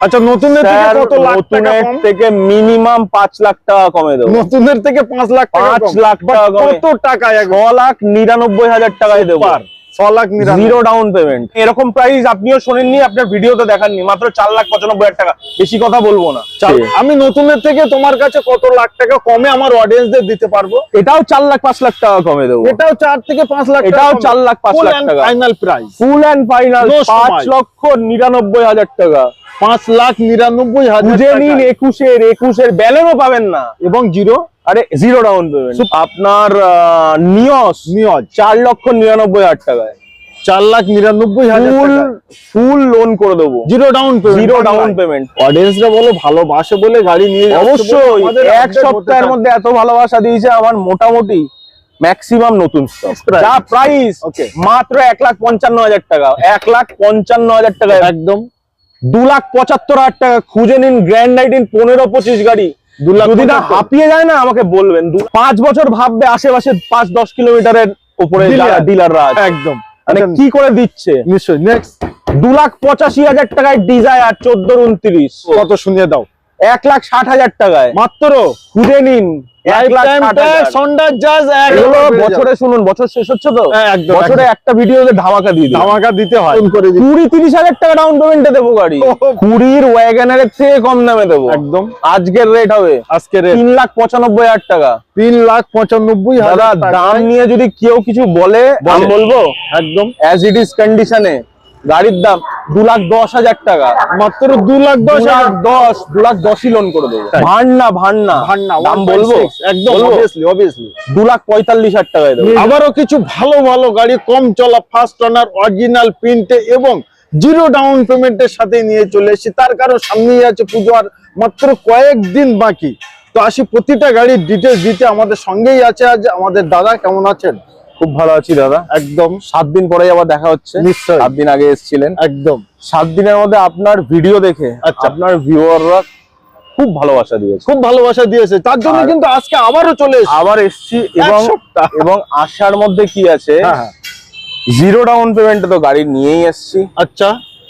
আচ্ছা নতুনের থেকে কত লাখ টাকা কম? থেকে মিনিমাম পাঁচ লাখ টাকা কমে দেবো। নতুনের থেকে পাঁচ লাখ টাকা পাঁচ লাখ টাকা। কত টাকা 6 লাখ নিরানব্বই হাজার টাকায় দেবো। ছ লাখ জিরো ডাউন পেমেন্ট এরকম প্রাইস আপনিও শোনেননি আপনার ভিডিওতে দেখাননি। মাত্র চার লাখ পঁচানব্বই হাজার টাকা। বেশি কথা বলব না। চাল- আমি নতুনের থেকে তোমার কাছে কত লাখ টাকা কমে আমার অডিয়েন্সদের দিতে পারব? এটাও চার লাখ পাঁচ লাখ টাকা কমে দেবো। এটাও চার থেকে পাঁচ লাখ এটাও চার লাখ পাঁচ লাখ টাকা। Final price full and final পাঁচ লক্ষ নিরানব্বই হাজার টাকা। পাঁচ লাখ নিরানব্বই হাজার। নিন একুশের একুশের ব্যালেন্সও পাবেন না। এবং জিরো আরে জিরো ডাউন পেমেন্ট আপনার নিয়স। নিয়জ চার লক্ষ নিরানব্বই হাজার টাকায়। চার লাখ নিরানব্বই হাজার ফুল লোন করে দেবো। Zero down zero down payment অডিয়েন্সরা বলো ভালোবাসে বলে গাড়ি নিয়ে অবশ্যই। এক সপ্তাহের মধ্যে এত ভালোবাসা দিয়েছে আমার মোটামুটি ম্যাক্সিমাম নতুন যা প্রাইস. মাত্র এক লাখ পঞ্চান্ন হাজার টাকা। এক লাখ পঞ্চান্ন হাজার টাকা একদম। দু লাখ পঁচাত্তর হাজার টাকা। খুঁজে নিন গ্র্যান্ড নাইটিন পনেরো পঁচিশ গাড়ি। যদি না হাঁপিয়ে যায় না আমাকে বলবেন। দু- পাঁচ বছর ভাববে আশেপাশে পাঁচ দশ কিলোমিটারের উপরে ডিলাররা একদম। মানে আচ্ছা, কি করে দিচ্ছে? নিশ্চয়ই। নেক্সট দু লাখ পঁচাশি হাজার টাকায় ডিজায়ার চোদ্দ উনত্রিশ। কত শুনিয়ে দাও। এক লাখ ষাট হাজার টাকায়। মাত্র? খুঁজে নিন। বছরে শুনুন বছর শেষ হচ্ছে তো? হ্যাঁ, বছরে একটা ভিডিওতে ধামাকা দিয়ে ধামাকা দিতে হয়। কুড়ি তিরিশ হাজার টাকা ডাউন পেমেন্টে দেবো গাড়ি। কুড়ির থেকে কম দামে দেবো। একদম। আজকের রেট হবে আজকে তিন লাখ পঁচানব্বই হাজার টাকা। তিন লাখ পঁচানব্বই হাজার দাম নিয়ে যদি কেউ কিছু বলে। বলব একদম। অ্যাজ ইট ইজ কন্ডিশনে গাড়ির দাম দু লাখ দশ হাজার টাকা। মাত্র দু লাখ দশ হাজার। দশ দু লাখ দশই লোন করে দেবো। ভান্না ভান্না। ভান্না দাম বলব? একদম দু লাখ পঁয়তাল্লিশ হাজার টাকায় দেবো। আবারও কিছু ভালো ভালো গাড়ি কম চলা ফার্স্ট অনার অরিজিনাল প্রিন্টে এবং জিরো ডাউন পেমেন্টের সাথে নিয়ে চলে এসেছি। তার কারণ সামনেই আছে পুজো আর মাত্র কয়েকদিন বাকি। তো আসি প্রতিটা গাড়ির ডিটেলস দিতে। আমাদের সঙ্গেই আছে আজ আমাদের দাদা কেমন আছেন? খুব ভালো আছি দাদা। একদম। সাত দিন পরে আবার দেখা হচ্ছে। নিশ্চয় সাত দিন আগে এসেছিলেন। একদম। সাত দিনের মধ্যে আপনার ভিডিও দেখে আচ্ছা। আপনার ভিউয়াররা খুব ভালোবাসা দিয়েছে। খুব ভালোবাসা দিয়েছে। তার জন্য কিন্তু আজকে আবারও চলে এসেছি। আবার এসছি এবং এবং আসার মধ্যে কি আছে? জিরো ডাউন পেমেন্টে তো গাড়ি নিয়েই এসছি। আচ্ছা।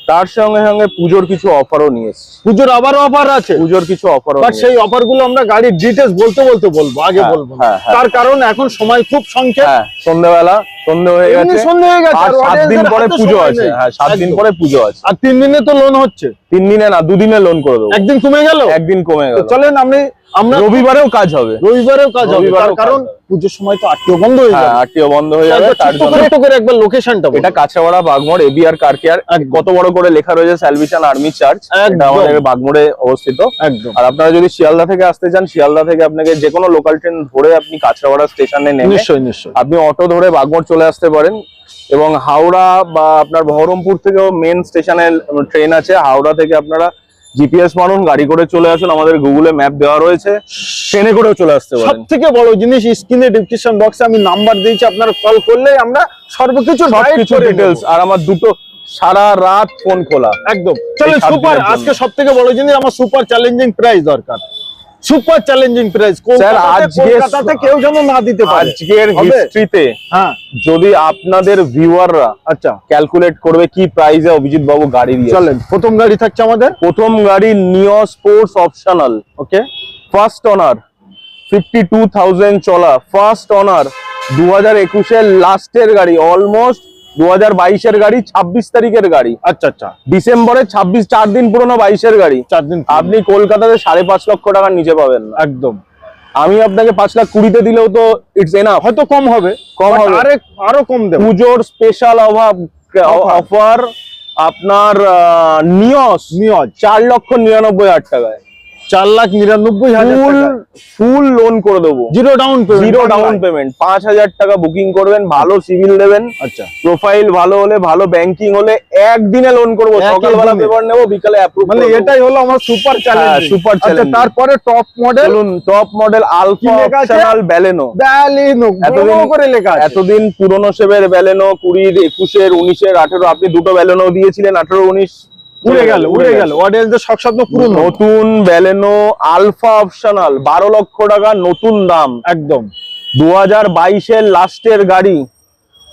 তার সঙ্গে সঙ্গে পুজোর কিছু অফারও নিয়ে এসছি। পুজোর আবারও অফার আছে? পুজোর কিছু অফারও বাট সেই অফারগুলো আমরা গাড়ির ডিটেলস বলতে বলতে বলব আগে হ্যাঁ, বলব। হ্যাঁ, হ্যাঁ। তার কারণ এখন সময় খুব সংক্ষেপ। হ্যাঁ সন্ধ্যেবেলা সন্ধে হয়ে গেছে। সন্ধে হয়ে গেছে আর সাত দিন পরে পুজো আছে। হ্যাঁ সাত দিন পরে পুজো আছে। আর তিন দিনে তো লোন হচ্ছে। তিন দিনে না দুদিনে লোন করে দেবো। একদিন কমে গেল? একদিন কমে গেল। চলেন আমি আমরা রবিবারেও কাজ হবে। রবিবারেও কাজ হবে কারণ পুজোর সময় তো আটটিও বন্ধ হয়ে হ্যাঁ যাবে। আরটিও বন্ধ হয়ে যাবে তার জন্য করে একবার লোকেশনটা এটা Kachhara Bagmor ABR car care কত বড় করে লেখা রয়েছে স্যালভিশন আর্মি চার্চ এটা আমাদের বাগমোড়ে অবস্থিত। একদম। আর আপনারা যদি শিয়ালদা থেকে আসতে চান শিয়ালদা থেকে আপনাকে যে কোনো লোকাল ট্রেন ধরে আপনি কাছড়াপাড়া স্টেশনে নেমে নিশ্চয়ই নিশ্চয়ই। আপনি অটো ধরে বাগমোড় চলে আসতে পারেন। এবং হাওড়া বা আপনার বহরমপুর থেকেও মেন স্টেশনে ট্রেন আছে। হাওড়া থেকে আপনারা জিপিএস মারুন গাড়ি করে চলে আসুন আমাদের গুগলে ম্যাপ দেওয়া রয়েছে। ট্রেনে করেও চলে আসতে সব থেকে বড় জিনিস স্ক্রিনে ডিসক্রিপশন বক্সে আমি নাম্বার দিয়েছি আপনারা কল করলে আমরা সর্বকিছু সবকিছু ডিটেলস আর আমার দুটো সারা রাত ফোন খোলা। একদম। চলে সুপার আজকে সব থেকে বড় জিনিস আমার সুপার চ্যালেঞ্জিং প্রাইস দরকার। সুপার চ্যালেঞ্জিং প্রাইস আজকে- কলকাতাতে কেউ যেন না দিতে পারে। আজকের হিস্ট্রিতে হ্যাঁ। যদি আপনাদের ভিউয়াররা আচ্ছা। ক্যালকুলেট করবে কি প্রাইসে অভিজিৎ বাবু গাড়ি দিয়ে চলেন প্রথম গাড়ি থাকছে আমাদের? প্রথম গাড়ি neo sports optional okay first owner fifty two thousand চলা। ফার্স্ট অনার দু হাজার একুশের লাস্টের গাড়ি অলমোস্ট দু হাজার বাইশের গাড়ি ছাব্বিশ তারিখের গাড়ি। আচ্ছা আচ্ছা। ডিসেম্বরে ছাব্বিশ চার দিন পুরনো বাইশের গাড়ি। চার দিন আপনি কলকাতাতে সাড়ে পাঁচ লক্ষ টাকার নিচে পাবেন একদম। আমি আপনাকে পাঁচ লাখ কুড়িতে দিলেও তো ইটস এনাফ হয়তো কম হবে কম হবে। আরে আরও কম দেবো। পুজোর স্পেশাল অভাব। অফার। আপনার নিয়স। নিয়জ চার লক্ষ নিরানব্বই হাজার টাকায়। চার লাখ নিরানব্বই হাজার ফুল লোন করে দেবো। Zero down zero down payment পাঁচ হাজার টাকা বুকিং করবেন ভালো সিভিল দেবেন আচ্ছা। প্রোফাইল ভালো হলে ভালো ব্যাংকিং হলে একদিনে লোন করব। সকালবেলা পেপার নেব বিকালে মানে এটাই হলো আমার সুপার চ্যালেঞ্জ সুপার challenging। তারপরে top model top model alpha? Optional Baleno Baleno এতদিন করে লেখা এতদিন পুরনো সেবের ব্যালেনো কুড়ির একুশের উনিশের আঠেরো আপনি দুটো ব্যালেনো দিয়েছিলেন আঠেরো উনিশ। উড়ে গেল উড়ে গেল। অডিয়েন্সদের শখ স্বপ্ন পূরণ নতুন ব্যালেনো আলফা অপশনাল বারো লক্ষ টাকা নতুন দাম। একদম। দু হাজার বাইশের লাস্টের গাড়ি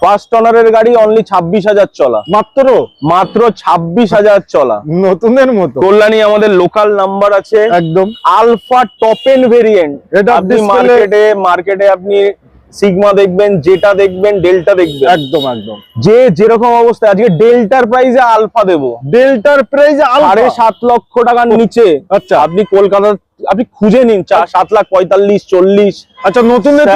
ফার্স্ট অনারের গাড়ি অনলি ছাব্বিশ হাজার চলা। মাত্র? মাত্র ছাব্বিশ হাজার চলা। নতুনের মতো। কল্যাণী আমাদের লোকাল নাম্বার আছে। একদম। আলফা টপ এন্ড ভেরিয়েন্ট এটা আপনি মার্কেটে মার্কেটে আপনি সিগমা দেখবেন যেটা দেখবেন ডেল্টা দেখবেন। একদম একদম। যে যেরকম অবস্থা আজকে ডেল্টার প্রাইসে আলফা দেবো। ডেল্টার প্রাইস সাড়ে সাত লক্ষ টাকার নিচে। আচ্ছা। আপনি কলকাতা আপনি খুঁজে নিন চা- সাত লাখ পঁয়তাল্লিশ চল্লিশ। আচ্ছা নতুনের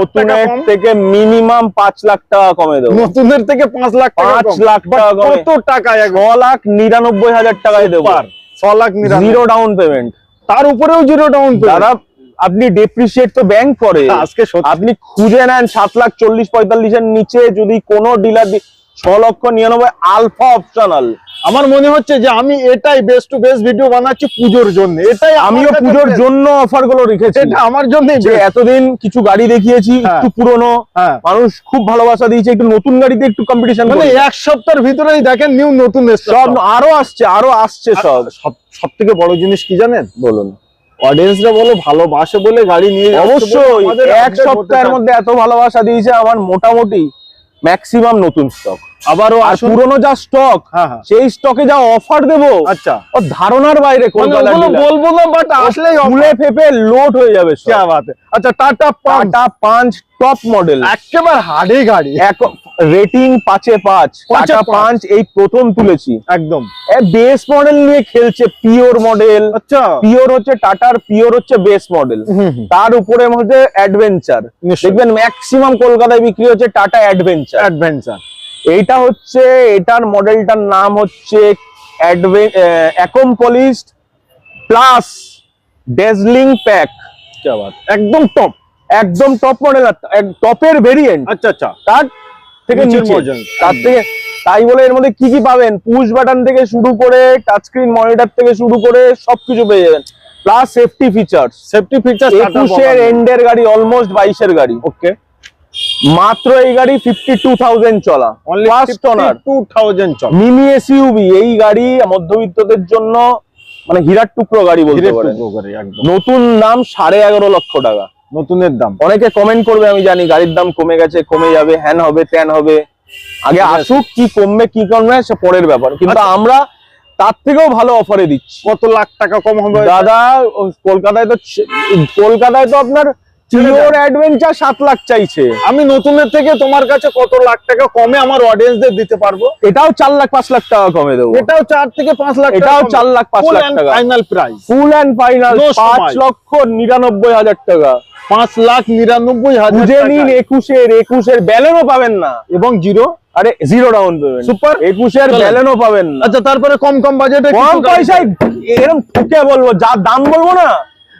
নতুনের থেকে মিনিমাম পাঁচ লাখ টাকা কমে দেবো। নতুনের থেকে পাঁচ লাখ পাঁচ লাখ টাকা কত টাকা ছ লাখ নিরানব্বই হাজার টাকায় দেবো। ছ লাখ জিরো ডাউন পেমেন্ট তার উপরেও জিরো ডাউন দাদা আপনি ডেপ্রিসিয়েট তো ব্যাংক করে। আজকে আপনি খুঁজে নেন সাত লাখ চল্লিশ পঁয়তাল্লিশের নিচে যদি কোনো ডিলার ছ লক্ষ নিরানব্বই আলফা অপশনাল আমার মনে হচ্ছে যে আমি এটাই বেস্ট টু বেস্ট ভিডিও বানাচ্ছি পুজোর জন্য। এটাই আমিও পুজোর জন্য অফারগুলো রেখেছি। এটা আমার জন্য যে এতদিন কিছু গাড়ি দেখিয়েছি হ্যাঁ। একটু পুরনো। হ্যাঁ। মানুষ খুব ভালোবাসা দিয়েছে একটু নতুন গাড়িতে একটু কম্পিটিশন মানে এক সপ্তাহের ভিতরেই দেখেন নিউ নতুন সব আরও আসছে আরও আসছে সব সব। সব থেকে বড় জিনিস কি জানেন? বলুন। অডিয়েন্সরা বলো ভালোবাসে বলে গাড়ি নিয়ে অবশ্যই এক সপ্তাহের মধ্যে এত ভালোবাসা দিয়েছে আমার মোটামুটি ম্যাক্সিমাম নতুন স্টক আবারও আর পুরনো যা স্টক হ্যাঁ, হ্যাঁ। সেই স্টকে যা অফার দেব আচ্ছা। ও ধারণার বাইরে কলকাতা মানে বলব না বাট আসলে ফুলে ফেপে লোড হয়ে যাবে আচ্ছা টাটা টাটা পাঁচ টপ মডেল একেবারে হাড়ে গাড়ি। রেটিং পাঁচে পাঁচ। টাটা পাঁচ। এই প্রথম তুলেছি। একদম। বেস মডেল নিয়ে খেলছে পিওর মডেল আচ্ছা। পিওর হচ্ছে টাটার পিওর হচ্ছে বেস মডেল তার উপরে হচ্ছে অ্যাডভেঞ্চার দেখবেন ম্যাক্সিমাম কলকাতায় বিক্রি হচ্ছে টাটা অ্যাডভেঞ্চার অ্যাডভেঞ্চার এইটা হচ্ছে এটার মডেলটার নাম হচ্ছে অ্যাকম্পলিস্ট প্লাস ডেজলিং প্যাক। একদম টপ একদম টপ মডেল টপের ভেরিয়েন্ট আচ্ছা আচ্ছা। তার থেকে তার থেকে তাই বলে এর মধ্যে কি কি পাবেন? পুশ বাটন থেকে শুরু করে টাচস্ক্রিন মনিটর থেকে শুরু করে সবকিছু পেয়ে যাবেন। Plus safety feature safety feature একুশের এন্ডের গাড়ি অলমোস্ট বাইশের গাড়ি। ওকে মাত্র এই গাড়ি ফিফটি টু থাউজেন্ড চলা অনার 22000 চল। মিনি এসইউবি এই গাড়ি মধ্যবিত্তদের জন্য মানে হীরার টুকরো গাড়ি বলতে একদম। নতুন দাম সাড়ে এগারো লক্ষ টাকা। নতুনের দাম। অনেকে কমেন্ট করবে আমি জানি গাড়ির দাম কমে গেছে কমে যাবে হ্যান হবে ত্যান হবে। আগে আসুক কি কমবে কি কমবে সে পরের ব্যাপার। কিন্তু আচ্ছা। আমরা তার থেকেও ভালো অফারে দিচ্ছি। কত লাখ টাকা কম হবে? দাদা কলকাতায় তো কলকাতায় তো আপনার পিওর অ্যাডভেঞ্চার সাত লাখ চাইছে। আমি নতুনের থেকে তোমার কাছে কত লাখ টাকা কমে আমার অডিয়েন্সদের দিতে পারব? এটাও চার লাখ পাঁচ লাখ টাকা কমে দেবো। এটাও চার থেকে পাঁচ লাখ এটাও চার লাখ পাঁচ লাখ টাকা। Final price full and final পাঁচ লক্ষ নিরানব্বই হাজার টাকা। পাঁচ লাখ নিরানব্বই হাজার বুঝে। নিন একুশের একুশের ব্যালেনও পাবেন না। এবং জিরো আরে জিরো ডাউন পেমেন্ট Super। একুশের। ব্যালেনও পাবেন না। আচ্ছা তারপরে কম কম বাজেটে কম পয়সায় এরকম ঠুকে বলব যা দাম বলব না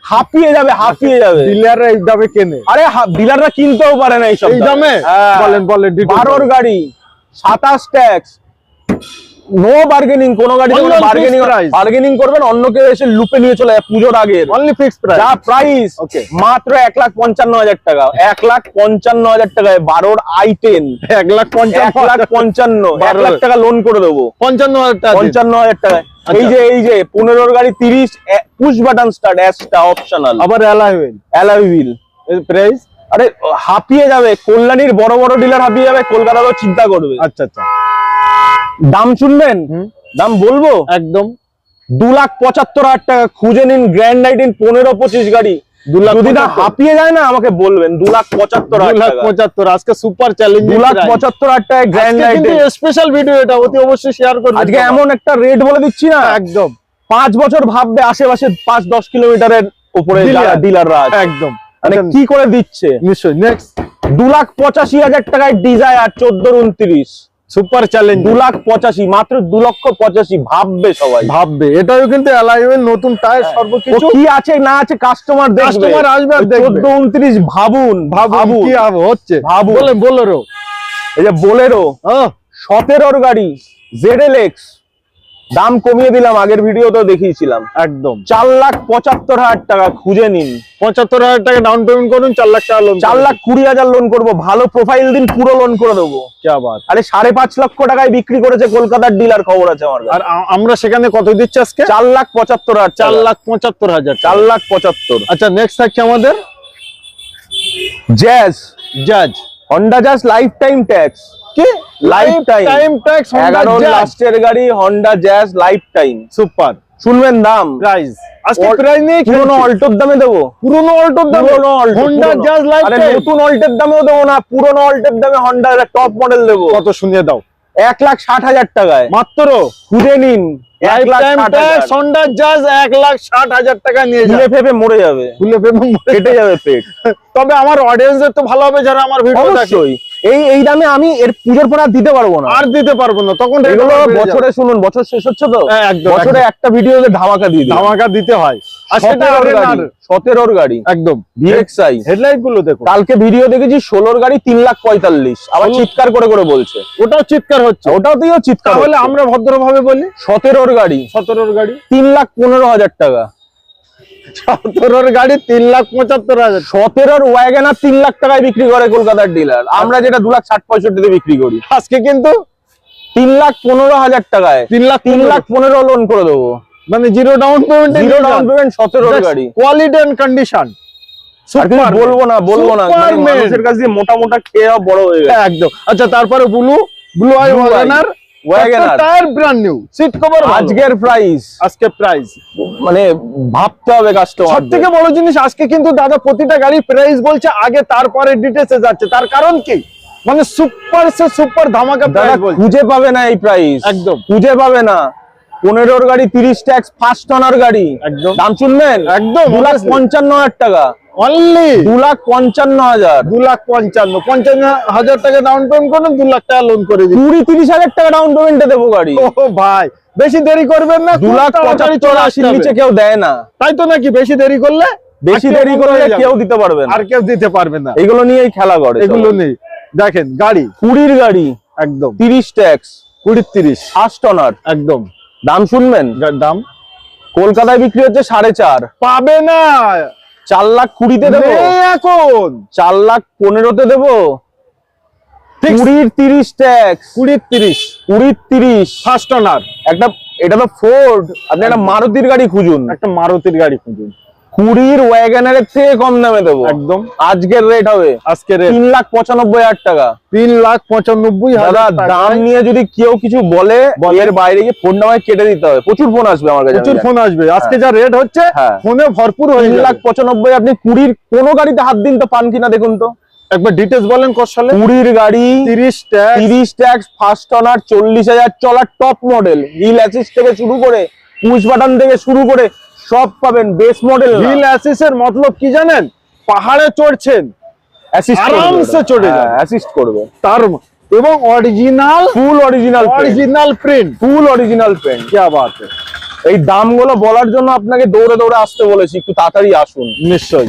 হাঁপিয়ে যাবে হাঁপিয়ে যাবে। ডিলাররা এই দামে কেনে। আরে ডিলাররা কিনতেও পারে না এইসব এই দামে। হ্যাঁ। বলেন বলেন বারোর গাড়ি সাতাশ ট্যাক্স। নো বার্গেনিং কোনো গাড়ি Only বার্গেনিং বার্গেনিং করবেন অন্য কেউ এসে লুপে নিয়ে চলে যায় পুজোর আগের। অনলি ফিক্স প্রাইস যা প্রাইস. মাত্র এক লাখ পঞ্চান্ন হাজার টাকা। এক লাখ পঞ্চান্ন হাজার টাকায় বারোর আই টেন এক লাখ পঞ্চান্ন এক লাখ পঞ্চান্ন। এক লাখ টাকা লোন করে দেবো। পঞ্চান্ন হাজার টাকা। পঞ্চান্ন হাজার টাকায়। আচ্ছা। এই যে এই যে পনেরোর গাড়ি তিরিশ push button start Asta optional আবার অ্যালয় হুইল প্রাইস আরে হাঁপিয়ে যাবে। কল্যাণীর বড় বড় ডিলার হাঁপিয়ে যাবে কলকাতাতেও চিন্তা করবে। আচ্ছা আচ্ছা। দাম শুনবেন? দাম বলব? একদম। দু লাখ পঁচাত্তর হাজার টাকা খুঁজে নিন গ্র্যান্ড নাইটিন পনেরো পঁচিশ গাড়ি। দু লাখ যদি না হাঁপিয়ে যায় না আমাকে বলবেন দু লাখ পঁচাত্তর দু লাখ পঁচাত্তর আজকে সুপার চ্যালেঞ্জ দু লাখ পঁচাত্তর হাজার টাকা গ্র্যান্ড নাইটিন স্পেশাল ভিডিও এটা অতি অবশ্যই শেয়ার করবেন আজকে এমন একটা রেট বলে দিচ্ছি না। একদম। পাঁচ বছর ভাববে আশেপাশে পাঁচ দশ কিলোমিটারের উপরে ডিলাররা একদম। মানে আচ্ছা, কি করে দিচ্ছে? নিশ্চয়ই নেক্সট দু লাখ পঁচাশি হাজার টাকায় ডিজায়ার চোদ্দ উনত্রিশ। সুপার চ্যালেঞ্জ দু লাখ পঁচাশি মাত্র দু লক্ষ পঁচাশি ভাববে সবাই। ভাববে। এটাও কিন্তু অ্যালয় নতুন টায়ার সর্বকিছু। কি আছে না আছে কাস্টমার দেখবে। কাস্টমার আসবে আর চোদ্দ উনত্রিশ ভাবুন ভাবুন কি হবে হচ্ছে। ভাবুন। বলে বোলেরো এই যে বোলেরো সতেরোর গাড়ি জেড এক্স দাম কমিয়ে দিলাম আগের ভিডিওতেও দেখিয়েছিলাম। একদম। চার লাখ পঁচাত্তর হাজার টাকা খুঁজে নিন। পঁচাত্তর হাজার টাকা ডাউন পেমেন্ট করুন চার লাখ টাকা লোন চার লাখ কুড়ি হাজার লোন করব ভালো প্রোফাইল দিন পুরো লোন করে দেবো। আরে সাড়ে পাঁচ লক্ষ টাকায় বিক্রি করেছে কলকাতার ডিলার খবর আছে আমার আর আমরা সেখানে কত দিচ্ছি আজকে? চার লাখ পঁচাত্তর হাজার চার লাখ পঁচাত্তর হাজার চার লাখ পঁচাত্তর। আচ্ছা নেক্সট থাকছে আমাদের? Jazz Jazz Honda just life time tax কি? লাইফ টাইম ট্যাক্স এগারো লাস্টের গাড়ি Honda Jazz life time super শুনবেন দাম। প্রাইস আজকে প্রাইস নেই পুরোনো অল্টোর দামে দেবো। পুরনো অল্টোর দাম? পুরোনো লাইফ আরে নতুন অল্টের দামেও দেবো না পুরোনো অল্টের দামে হন্ডা টপ মডেল দেবো। কত শুনিয়ে দাও। এক লাখ ষাট হাজার টাকায়। মাত্র? খুঁজে নিন। এক লাখ জাজ এক লাখ ষাট হাজার টাকা নিয়ে ফুলে ফেপে মরে যাবে। কেটে যাবে। পেট। তবে আমার তো ভালো হবে যারা আমার ভিডিও দেখে। এই এই দামে আমি এর পুজোর পর আর দিতে পারব না। আর দিতে পারব না তখন এগুলো। বছরে শুনুন বছর শেষ হচ্ছে তো? হ্যাঁ, একদম, বছরে একটা ভিডিওতে ধামাকা দিয়ে ধামাকা দিতে হয়। সতেরোর গাড়ি একদম। ভিএক্সআই হেডলাইটগুলো দেখো কালকে ভিডিও দেখেছি ষোলোর গাড়ি তিন লাখ পঁয়তাল্লিশ। আবার চিৎকার করে করে বলছে। ওটাও চিৎকার হচ্ছে। ওটাও দিয়েও চিৎকার তাহলে আমরা ভদ্রভাবে বলি? সতেরোর গাড়ি। সতেরোর গাড়ি। তিন লাখ পনেরো হাজার টাকা। সতেরোর গাড়ি তিন লাখ পঁচাত্তর হাজার। সতেরোর ওয়াগনার তিন লাখ টাকায় বিক্রি করে কলকাতার ডিলার আমরা যেটা দু লাখ ষাট পঁয়ষট্টিতে বিক্রি করি। আজকে কিন্তু তিন লাখ পনেরো হাজার টাকায় তিন লাখ তিন লাখ পনেরো লোন করে দেবো। মানে zero down payment zero down payment সতেরোর গাড়ি। কোয়ালিটি এন্ড কন্ডিশন বলব না বলব না মানে মানুষের কাছে মোটা মোটা খেয়ে বড় হয়ে গেছে। একদম। আচ্ছা তারপরে blue blue eye eye, Wagon R Wagoner। Tyre brand new seat cover আজকের প্রাইস আজকে প্রাইস মানে ভাবতে হবে কাস্টমার বড় জিনিস আজকে কিন্তু দাদা প্রতিটা গাড়ির প্রাইস বলছে আগে তারপরে যাচ্ছে। তার কারণ কি? মানে সুপার সে সুপার ধামাকা দাদা প্রাইস খুঁজে পাবে না এই প্রাইস একদম। খুঁজে পাবে না। পনেরোর গাড়ি তিরিশ ট্যাক্স ফার্স্ট টনার গাড়ি। একদম। দাম শুনবেন? একদম, দু লাখ পঞ্চান্ন হাজার টাকা। অনলি দু লাখ পঞ্চান্ন হাজার। দু লাখ পঞ্চান্ন। পঞ্চান্ন হাজার টাকা ডাউন পেমেন্ট করুন দু লাখ টাকা লোন করে দিন। কুড়ি তিরিশ হাজার টাকা ডাউন পেমেন্টে দেবো গাড়ি। ও ভাই বেশি দেরি করবেন না দু লাখ তাড়াতাড়ি পঁচাত্তর আশির নিচে কেউ দেয় না। তাই তো নাকি বেশি দেরি করলে? বেশি দেরি করলে কেউ দিতে পারবে না। আর কেউ দিতে পারবে না। এগুলো নিয়েই খেলা করে এগুলো নেই। দেখেন গাড়ি। কুড়ির গাড়ি একদম। তিরিশ ট্যাক্স কুড়ি তিরিশ। First owner. একদম। দাম শুনবেন? দাম? কলকাতায় বিক্রি হচ্ছে সাড়ে চার। পাবে না। চার লাখ কুড়িতে দেবো। এখন। চার লাখ পনেরোতে দেবো। কুড়ির তিরিশ ট্যাক্স কুড়ির তিরিশ। কুড়ির তিরিশ। ফার্স্ট অনার একটা এটা তো ফোর্ড আপনি একটা মারুতির গাড়ি খুঁজুন। একটা মারুতির গাড়ি খুঁজুন। কুড়ির ওয়াগনারের থেকে কম দামে দেবো। একদম। আজকের রেট হবে আজকে তিন লাখ পঁচানব্বই হাজার টাকা। তিন লাখ পঁচানব্বই দাদা দাম নিয়ে যদি কেউ কিছু বলে। এর বাইরে গিয়ে ফোন নামায় কেটে দিতে হবে। প্রচুর ফোন আসবে আমার কাছে প্রচুর ফোন আসবে। আজকে যা রেট হচ্ছে হ্যাঁ। ফোনে ভরপুর তিন লাখ পঁচানব্বই আপনি কুড়ির কোনো গাড়িতে হাত দিন তো পান কিনা দেখুন তো। একবার ডিটেলস বলেন কত সালে? কুড়ির গাড়ি তিরিশ ট্যাক্স তিরিশ ট্যাক্স ফার্স্ট অনার চল্লিশ হাজার চলার টপ মডেল হিল অ্যাসিস থেকে শুরু করে পুশ বাটন থেকে শুরু করে সব পাবেন বেস মডেল হিল অ্যাসিসের মতলব কি জানেন? পাহাড়ে চড়ছেন আরামসে চড়ে যাবে। অ্যাসিস্ট করবে তার এবং original full original original print full original paint কি বাত है? এই দামগুলো বলার জন্য আপনাকে দৌড়ে দৌড়ে আসতে বলেছি একটু তাড়াতাড়ি আসুন। নিশ্চয়ই।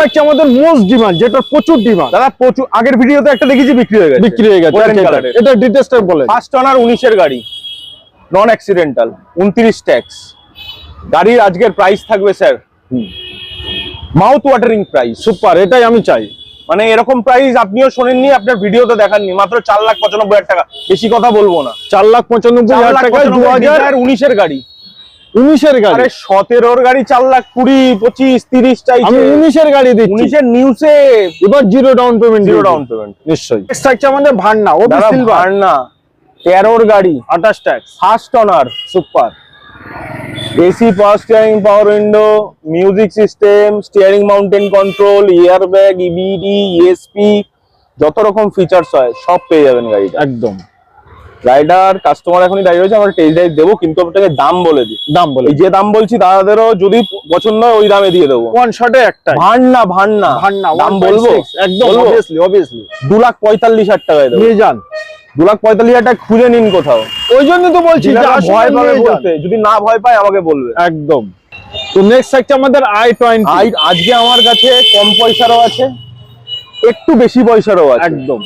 হচ্ছে আমাদের মোস্ট ডিমান্ড যেটা প্রচুর ডিমান্ড দাদা প্রচুর আগের ভিডিওতে একটা দেখেছি বিক্রি হয়ে গেছে। বিক্রি হয়ে গেছে এটা- ডিটেলসটা বলেন। ফার্স্ট অনার উনিশের গাড়ি। নন অ্যাক্সিডেন্টাল উনত্রিশ ট্যাক্স গাড়ির আজকের প্রাইস থাকবে sir mouth watering price super এটাই আমি চাই। মানে এরকম প্রাইস আপনিও শোনেননি আপনার ভিডিওতে দেখাননি মাত্র চার লাখ পঁচানব্বই হাজার টাকা। বেশি কথা বলব না। চার লাখ পঁচানব্বই হাজার টাকায় দু হাজার উনিশের গাড়ি। উনিশের গাড়ি? সতেরোর গাড়ি চার লাখ কুড়ি পঁচিশ তিরিশ আমি চাইছে উনিশের গাড়ি দিচ্ছি। উনিশের নিউসে এবার zero down payment zero down payment নিশ্চয়ই। থাকছে আমাদের ভান্না ও সিলভার তেরোর গাড়ি আঠাশ tax first owner super AC power steering power window music system steering mounted control air bag EBD ESP যত রকম ফিচার্স হয় সব পেয়ে যাবেন গাড়িটা। একদম। রাইডার কাস্টমার এখনই দাঁড়িয়ে রয়েছে আমরা টেস্ট ড্রাইভ দেবো কিন্তু আপনাকে দাম বলে দিই। দাম বলে যে দাম বলছি দাদাদেরও যদি পছন্দ হয় ওই দামে দিয়ে দেবো। ওয়ান শটে একটাই। ভান্না ভান্না ভান্না দাম বলব? একদম? অবভিয়াসলি অবভিয়াসলি দু লাখ পঁয়তাল্লিশ হাজার টাকায় দেবো। নিয়ে যান। দু লাখ পঁয়তাল্লিশ হাজার টাকা খুঁজে নিন কোথাও। ওই জন্য তো বলছি ভয় পাবে বলতে। যদি না ভয় পায় আমাকে বলবে। একদম। তো নেক্সট থাকছে আমাদের আই টোয়েন্টি আজ আজকে আমার কাছে কম পয়সারও আছে একটু বেশি পয়সারও আছে। একদম।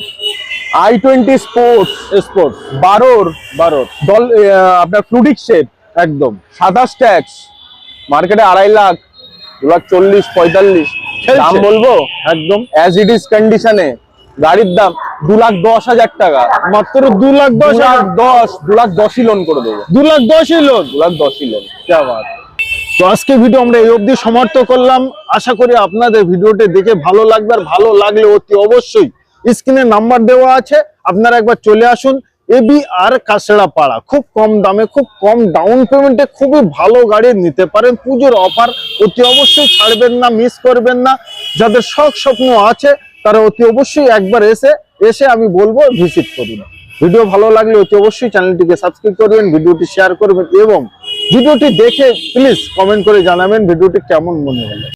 আই টোয়েন্টি স্পোর্টস স্পোর্টস বারোর বারো ডল আপনার ফ্লুডিক শেপ একদম। সাতাশ ট্যাক্স মার্কেটে আড়াই লাখ দু লাখ চল্লিশ পঁয়তাল্লিশ। দাম বলব? একদম। অ্যাজ ইট ইজ কন্ডিশনে গাড়ির দাম দু লাখ দশ হাজার টাকা। মাত্র দু লাখ দশ হাজার? দশ দু লাখ দশই লোন করে দেবো। দু লাখ দশই লোন দু লাখ দশই লোন তো আজকে ভিডিও আমরা এই অবধি সমাপ্ত করলাম। আশা করি আপনাদের ভিডিওটি দেখে ভালো লাগবে আর ভালো লাগলে অতি অবশ্যই স্ক্রিনে নাম্বার দেওয়া আছে। আপনারা একবার চলে আসুন। এবি আর কাছেড়া পাড়া খুব কম দামে খুব কম ডাউন পেমেন্টে খুবই ভালো গাড়ি নিতে পারেন। পুজোর অফার অতি অবশ্যই ছাড়বেন না মিস করবেন না। যাদের শখ স্বপ্ন আছে তারা অতি অবশ্যই একবার এসে এসে আমি বলব ভিজিট করুন। ভিডিও ভালো লাগলে অতি অবশ্যই চ্যানেলটিকে সাবস্ক্রাইব করবেন, ভিডিওটি শেয়ার করবেন এবং ভিডিওটি দেখে প্লিজ কমেন্ট করে জানাবেন ভিডিওটি কেমন মনে হলো।